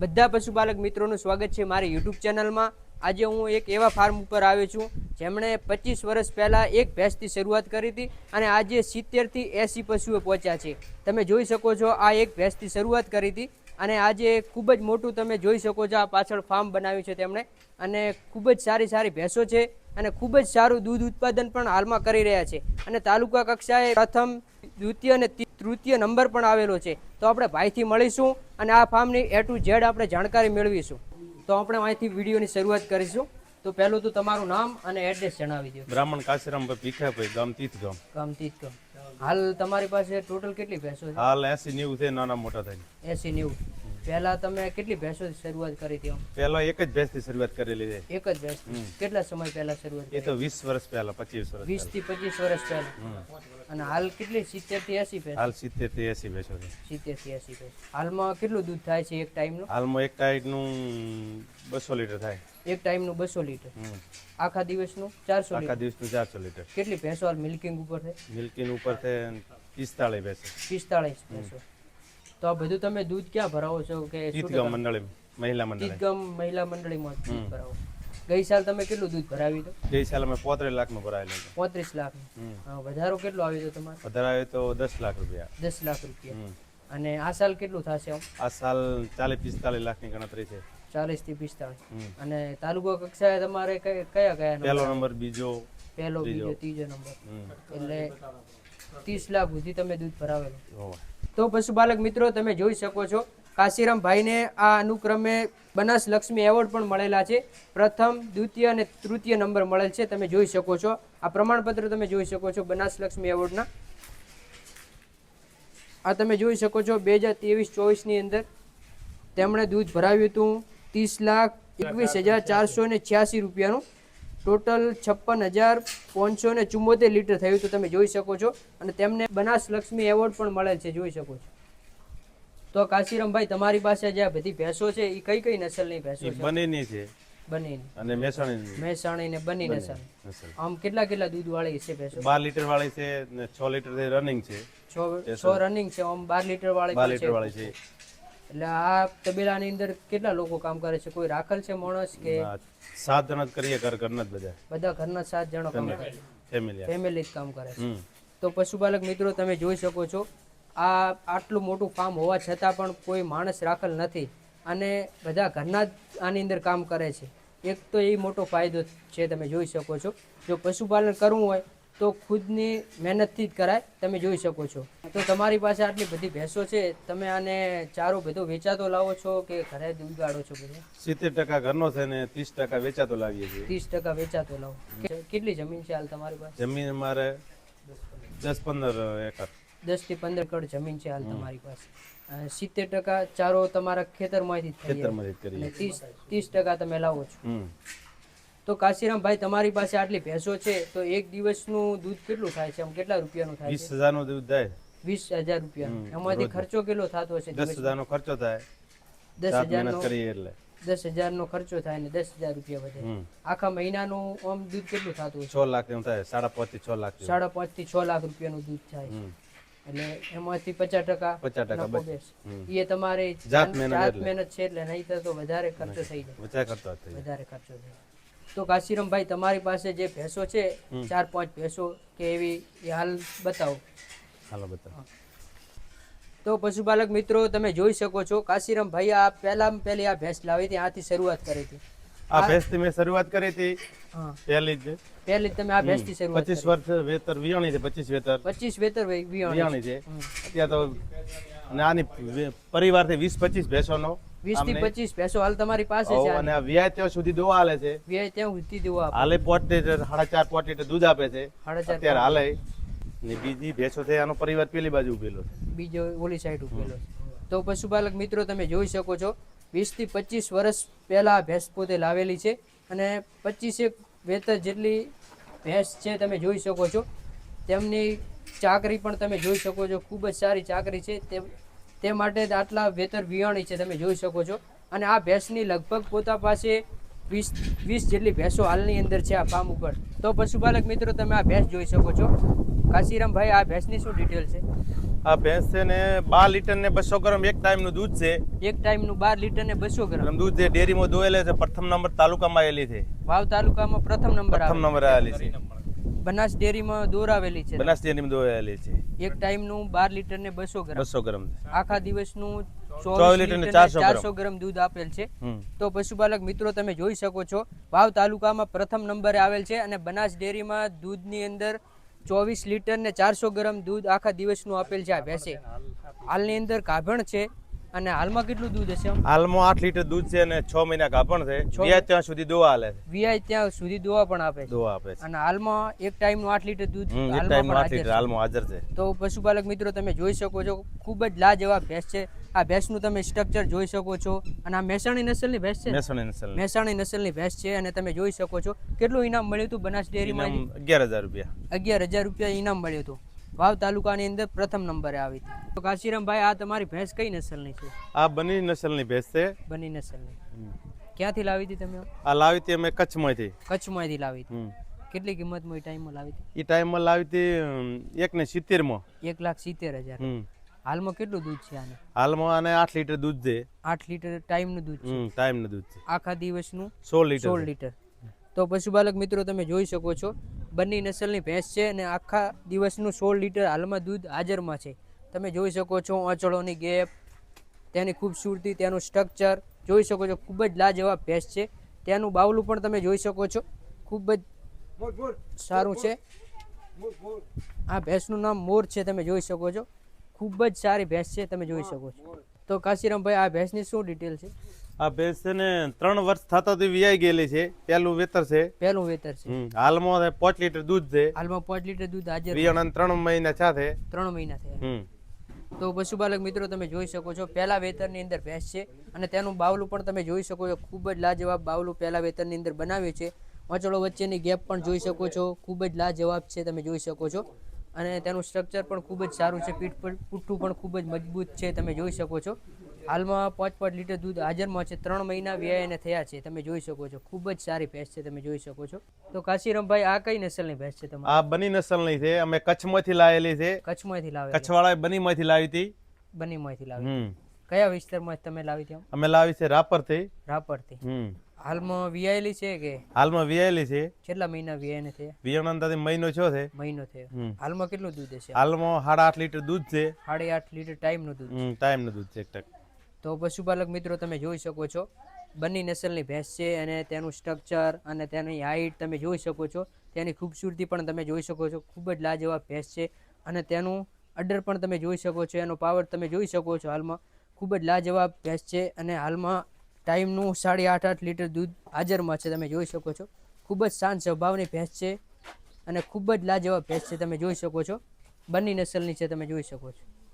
બધા પશુપાલક મિત્રોનું સ્વાગત છે મારી યુટ્યુબ ચેનલમાં. આજે હું એક એવા ફાર્મ ઉપર આવ્યો છું, જેમણે પચીસ વર્ષ પહેલાં એક ભેંસથી શરૂઆત કરી હતી અને આજે સિત્તેરથી એંસી પશુઓ પહોંચ્યા છે. તમે જોઈ શકો છો, આ એક ભેંસથી શરૂઆત કરી હતી અને આજે ખૂબ જ મોટું તમે જોઈ શકો છો, આ પાછળ ફાર્મ બનાવ્યું છે તેમણે. અને ખૂબ જ સારી સારી ભેંસો છે અને ખૂબ જ સારું દૂધ ઉત્પાદન પણ હાલમાં કરી રહ્યા છે. અને તાલુકા કક્ષાએ પ્રથમ, દ્વિતીય અને તૃતીય નંબર પણ આવેલો છે. તો આપણે ભાઈથી મળીશું અને આ ફાર્મની એ ટુ ઝેડ આપણે જાણકારી મેળવીશું. તો આપણે અહીંથી વિડીયોની શરૂઆત કરીશું. તો પહેલું તો તમારું નામ અને એડ્રેસ જણાવી દો. બ્રાહ્મણ કાશીરામભાઈ ભીખાભાઈ ગામ તીથગામ. ગામ તીતગામ હાલ તમારી પાસે ટોટલ કેટલી ભેંસો છે? હાલ એસી નેવું છે નાના મોટા થઈને. એસી નેવું. પહેલા તમે કેટલી ભેંસોથી શરૂઆત કરી હતી? પહેલા એક જ ભેંસથી શરૂઆત કરેલી છે. એક જ ભેંસ કેટલા સમય પહેલા શરૂઆત એ તો વીસ વર્ષ પહેલા પચીસ વર્ષ વીસથી પચીસ વર્ષ પહેલા. અને હાલ કેટલી? સિત્તેરથી એસી ભેંસ? હાલ સિત્તેરથી એસી ભેંસો છે. સિત્તેરથી એસી ભેંસ. હાલમાં કેટલું દૂધ થાય છે એક ટાઈમનું? હાલમાં એક ટાઈટનું બસો લીટર થાય. એક ટાઈમનું બસો લીટર. આખા દિવસનું ચારસો આખા દિવસનું ચારસો લીટર. કેટલી ભેંસો હાલ મિલ્કિંગ ઉપર છે? મિલ્કિંગ ઉપર છે પિસ્તાળીસ ભેંસો. પિસ્તાળીસ ભેંસો. તો આ બધું તમે દૂધ ક્યાં ભરાવો છો? કે તીથગામ મંડળી મહિલા મંડળી. તીતગમ મહિલા મંડળીમાં દૂધ ભરાવો. ગઈ સાલ તમે કેટલું દૂધ ભરાવ્યું તો ગઈ સાલ અમે પોત્રીસ લાખનું ભરાવેલું પોત્રીસ લાખ. વધારો કેટલો આવ્યો તો તમારે? વધારો આવ્યો તો દસ લાખ રૂપિયા. દસ લાખ રૂપિયા. અને આ સાલ કેટલું થશે આમ? આ સાલ ચાલીસ પિસ્તાલીસ લાખની ગણતરી છે. ચાલીસથી પિસ્તાળીસ. અને તાલુકા કક્ષાએ તમારે કયા કયા પહેલો નંબર બીજો પહેલો બીજો ત્રીજો નંબર. એટલે ત્રીસ લાખ સુધી તમે દૂધ ભરાવેલું. તો પશુપાલક મિત્રો તમે જોઈ શકો છો કાશીરામ ભાઈને આ અનુક્રમે બનાસ લક્ષ્મી એવોર્ડ પણ મળેલા છે. પ્રથમ દ્વિતીય અને તૃતીય નંબર મળેલ છે તમે જોઈ શકો છો. આ પ્રમાણપત્ર તમે જોઈ શકો છો બનાસ લક્ષ્મી એવોર્ડના. આ તમે જોઈ શકો છો બે હજાર ત્રેવીસ ચોવીસની અંદર તેમણે દૂધ ભરાવ્યું હતું ત્રીસ લાખ એકવીસ હજાર ચારસો ને છ્યાસી રૂપિયાનું. ટોટલ છપ્પન હજાર પાંચસો ને ચુમ્મોતેર લીટર થયું તો તમે જોઈ શકો છો. અને તેમને બનાસ લક્ષ્મી એવોર્ડ પણ મળેલ છે જોઈ શકો છો. તો કાશીરામભાઈ તમારી પાસે જે આ બધી ભેંસો છે એ કઈ કઈ નસલની ભેંસો છે? બનેની છે. બનીની. અને મહેસાણી મહેસાણી ને બની નસલ. આમ કેટલા કેટલા દૂધ વાળી છે ભેંસો? બાર લીટર વાળી છે ને છ લીટર રનિંગ છે. છ છ રનિંગ છે આમ બાર લિટર વાળી છે. એટલે આ તબેલાની અંદર કેટલા લોકો કામ કરે છે? કોઈ રાખેલ છે માણસ કે સાત જણા જ કરીએ ઘર ઘરના જ બધા. બધા ઘરના સાત જણો કામ કરે ફેમિલી ફેમિલી જ કામ કરે છે. તો પશુપાલક મિત્રો તમે જોઈ શકો છો આ આટલું મોટું ફાર્મ હોવા છતાં પણ કોઈ માણસ રાખેલ નથી અને બધા ઘરના જ આની અંદર કામ કરે છે. એક તો એ મોટો ફાયદો છે તમે જોઈ શકો છો. જો પશુપાલન કરવું હોય તો ખુદની મહેનતથી જ કરાય. તમે જોઈ શકો છો. તો તમારી પાસે આટલી બધી ભેંસો છે. તમે આને ચારો બધો વેચાતો લાવો છો કે ઘરે દૂધ ગાળો છો બધું? સિત્તેર ટકા ઘરનો છે ને ત્રીસ ટકા વેચાતો લાવીએ છીએ. ત્રીસ ટકા વેચાતો લાવો. કેટલી જમીન છે હાલ તમારી પાસે? જમીન અમારે દસ પંદર એકર. દસથી પંદર કડ જમીન છે હાલ તમારી પાસે. સિત્તેર ટકા ચારો તમારા ખેતરમાંથી જ થઈ જાય. ખેતરમાં જ કરીએ ત્રીસ ત્રીસ ટકા તમે લાવો છો. તો કાશીરામભાઈ તમારી પાસે આટલી ભેંસો છે તો એક દિવસનું દૂધ કેટલું થાય છે? આમ કેટલા રૂપિયાનું થાય વીસ હજારનું દૂધ થાય. વીસ હજાર રૂપિયા એમાંથી ખર્ચો કેટલો થતો હશે દસ હજારનો ખર્ચો થાય. દસ હજારનો કરીએ એટલે. દસ હજારનો ખર્ચો થાય ને દસ હજાર રૂપિયા વધે. આખા મહિનાનું આમ દૂધ કેટલું થતું છ લાખ એમ થાય સાડા પાંચથી છ લાખ સાડા પાંચથી છ લાખ રૂપિયાનું દૂધ થાય એટલે એમાંથી પચાસ ટકા પચાસ ટકા. એ તમારે જાત મહેનત છે એટલે નહીં તો વધારે ખર્ચો થઈ જાય. વધારે ખર્ચો થાય તો કાશીરામભાઈ તમારી પાસે જે ભેંસો છે ચાર પાંચ ભેંસો કે એવી એ હાલ બતાવો. હાલો બતાવો. તો પશુપાલક મિત્રો તમે જોઈ શકો છો કાશીરામભાઈ આ પહેલા પહેલી આ ભેંસ લાવી હતી આથી શરૂઆત કરી હતી. આ ભેંસથી મેં શરૂઆત કરી હતી પહેલી જ. પહેલી તમે આ ભેંસથી શરૂઆત પચીસ વર્ષ વેતર વિયાણી છે પચીસ વેતર. પચીસ વેતર વિયાણી છે. અત્યારે તો અને આની પરિવારથી વીસ પચીસ ભેંસોનો વીસથી પચીસ ભેંસો હાલ તમારી પાસે છે અને વ્યાજ ત્યાં સુધી દોવા હાલે છે. વ્યાય ત્યાં સુધી દેવા હાલે પોટ લીટર સાડા ચાર પોટ લીટર દૂધ આપે છે. સાડા ચાર અત્યારે હાલે. ને બીજી ભેંસો છે આનો પરિવાર પેલી બાજુ ઉભેલો છે. બીજો ઓલી સાઈડ ઉભેલો છે. તો પશુપાલક મિત્રો તમે જોઈ શકો છો વીસથી પચીસ વર્ષ પહેલા ભેંસ પોતે લાવેલી છે અને પચીસેક વેતર જેટલી ભેંસ છે તમે જોઈ શકો છો. તેમની ચાકરી પણ તમે જોઈ શકો છો ખૂબ જ સારી ચાકરી છે. તે તે માટે આટલા વેતર વિયાણી છે તમે જોઈ શકો છો. અને આ ભેંસની લગભગ પોતા પાસે વીસ વીસ જેટલી ભેંસો હાલની અંદર છે આ ફાર્મ ઉપર. તો પશુપાલક મિત્રો તમે આ ભેંસ જોઈ શકો છો. કાશીરામભાઈ આ ભેંસની શું ડિટેલ છે? આ ભેંસ છે ને બાર લીટર ને બસો ગ્રામ એક ટાઈમનું દૂધ છે. એક ટાઈમનું બાર લીટર ને બસો ગ્રામ. ગ્રામ દૂધ છે ડેરીમાં દોયેલે છે પ્રથમ નંબર તાલુકામાં આવેલી છે. વાવ તાલુકામાં પ્રથમ નંબર પ્રથમ નંબર આવેલી છે. બનાસ ડેરીમાં દોરાવેલી છે. બનાસ ડેરીમાં દોરાવેલી છે. એક ટાઈમનું બાર લીટર ને બસો ગ્રામ. બસો ગ્રામ આખા દિવસનું ચોવીસ ચોવીસ લીટર ને લીટર 400 ગ્રામ. ચારસો ગ્રામ દૂધ આપેલ છે. તો પશુપાલક મિત્રો તમે જોઈ શકો છો વાવ તાલુકામાં પ્રથમ નંબરે આવેલ છે અને બનાસ ડેરીમાં દૂધની અંદર ચોવીસ લીટર ને ચારસો ગ્રામ દૂધ આખા દિવસનું આપેલ છે. આ ભેંસે હાલની અંદર કાભણ છે. અને હાલમાં કેટલું દૂધ હશે હાલમાં આઠ લીટર દૂધ છે અને છ મહિના કાપણ છે. છ ત્યાં સુધી દોવા હાલે છે. વીઆઈ ત્યાં સુધી દોવા પણ આપે છે. દોવા આપે છે. અને હાલમાં એક ટાઈમનું આઠ લીટર દૂધ એક ટાઈમ આઠ લીટર હાલમાં હાજર છે. તો પશુપાલક મિત્રો તમે જોઈ શકો છો ખૂબ જ લાજવાબ ભેંસ છે. આ ભેંસનું તમે સ્ટ્રક્ચર જોઈ શકો છો. અને આ મહેસાણી નસલની ભેંસ છે? મહેસાણી નસલ મહેસાણી નસલની ભેંસ છે અને તમે જોઈ શકો છો. કેટલું ઇનામ મળ્યું હતું બનાસ ડેરીમાં અગિયાર હજાર રૂપિયા. અગિયાર હજાર રૂપિયા ઇનામ મળ્યું હતું. વાવ તાલુકાની અંદર પ્રથમ નંબરે આવી હતી. તો કાશીરામભાઈ આ તમારી ભેંસ કઈ નસલની છે? આ બની નસલની ભેંસ છે. બની નસલની. ક્યાંથી લાવી હતી તમે? આ લાવી હતી અમે કચ્છમાંથી. કચ્છમાંથી લાવી હતી. કેટલી કિંમતમાં એ ટાઈમમાં લાવી હતી? એ ટાઈમમાં લાવી હતી એક ને સિત્તેરમાં. એક લાખ સિત્તેર હજાર. હાલમાં કેટલું દૂધ છે આને? હાલમાં આને આઠ લીટર દૂધ છે. આઠ લીટર ટાઈમનું દૂધ છે. ટાઈમ ટાઈમનું દૂધ છે. આખા દિવસનું સોળ લીટર સોળ. લીટર. તો પશુપાલક મિત્રો તમે જોઈ શકો છો બંને નસલની ભેંસ છે અને આખા દિવસનું સોળ લીટર હાલમાં દૂધ હાજરમાં છે. તમે જોઈ શકો છો અચળોની ગેપ તેની ખૂબસૂરતી તેનું સ્ટ્રક્ચર જોઈ શકો છો ખૂબ જ લાજવાબ ભેંસ છે. તેનું બાવલું પણ તમે જોઈ શકો છો. ખૂબ જ સારું છે. આ ભેંસનું નામ મોર છે તમે જોઈ શકો છો. ખૂબ જ સારી ભેંસ છે તમે જોઈ શકો છો. તો કાશીરામભાઈ આ ભેંસની શું ડિટેલ છે? આ ભેંસ છે ને ત્રણ વર્ષ થતા તો વિયાઈ ગયેલી છે. પહેલું વેતર છે. પહેલું વેતર છે. હાલમાં પાંચ લીટર દૂધ છે. હાલમાં પાંચ લીટર દૂધ હાજર વિયાણા ત્રણ મહિના સાથે ત્રણ મહિના થયા. તો પશુપાલક મિત્રો તમે જોઈ શકો છો પહેલા વેતરની અંદર ભેંસ છે અને તેનું બાવલું પણ તમે જોઈ શકો છો ખૂબ જ લાજવાબ બાવલું પહેલા વેતરની અંદર બનાવ્યું છે. વાંચળો વચ્ચેની ગેપ પણ જોઈ શકો છો ખૂબ જ લાજવાબ છે તમે જોઈ શકો છો. અને તેનું સ્ટ્રક્ચર પણ ખૂબ જ સારું છે પીઠ પર પુઠ્ઠું પણ ખૂબ જ મજબૂત છે તમે જોઈ શકો છો. હાલમાં પાંચ પાંચ લીટર દૂધ હાજરમાં છે. ત્રણ મહિના વ્યાયને થયા છે. તમે જોઈ શકો છો. ખૂબ જ સારી ભેંસ છે તમે જોઈ શકો છો. તો કાશીરામભાઈ આ કઈ નસલની ભેંસ છે તમારી? આ બની નસલની છે. અમે કચ્છમાંથી લાવેલી છે. કચ્છમાંથી લાવી કચ્છવાળાએ બનીમાંથી લાવી હતી. બનીમાંથી લાવી. હમ. કયા વિસ્તારમાં તમે લાવી હતી અમે લાવી છે રાપરથી. રાપરથી. હમ. હાલમાં વિયાયેલી છે કે? હાલમાં વિયાયેલી છે. કેટલા મહિના વિયાયને થયા? વિયાણા મહિનો છો છે. મહિનો થયો. હાલમાં કેટલું દૂધ હશે હાલમાં સાડા આઠ લીટર દૂધ છે. સાડી આઠ લીટર ટાઈમનું દૂધ ટાઈમનું દૂધ છે તો પશુપાલક મિત્રો, તમે જોઈ શકો છો. બંને નસલની ભેંસ છે અને તેનું સ્ટ્રક્ચર અને તેની હાઈટ તમે જોઈ શકો છો. તેની ખૂબસૂરતી પણ તમે જોઈ શકો છો. ખૂબ જ લાજવાબ ભેંસ છે અને તેનું અડર પણ તમે જોઈ શકો છો. એનો પાવર તમે જોઈ શકો છો હાલમાં. ખૂબ જ લાજવાબ ભેંસ છે અને હાલમાં ટાઈમનું સાડી આઠ આઠ લીટર દૂધ હાજરમાં છે. તમે જોઈ શકો છો. ખૂબ જ શાંત સ્વભાવની ભેંસ છે અને ખૂબ જ લાજવાબ ભેંસ છે. તમે જોઈ શકો છો. બંને નસલની છે. તમે જોઈ શકો છો.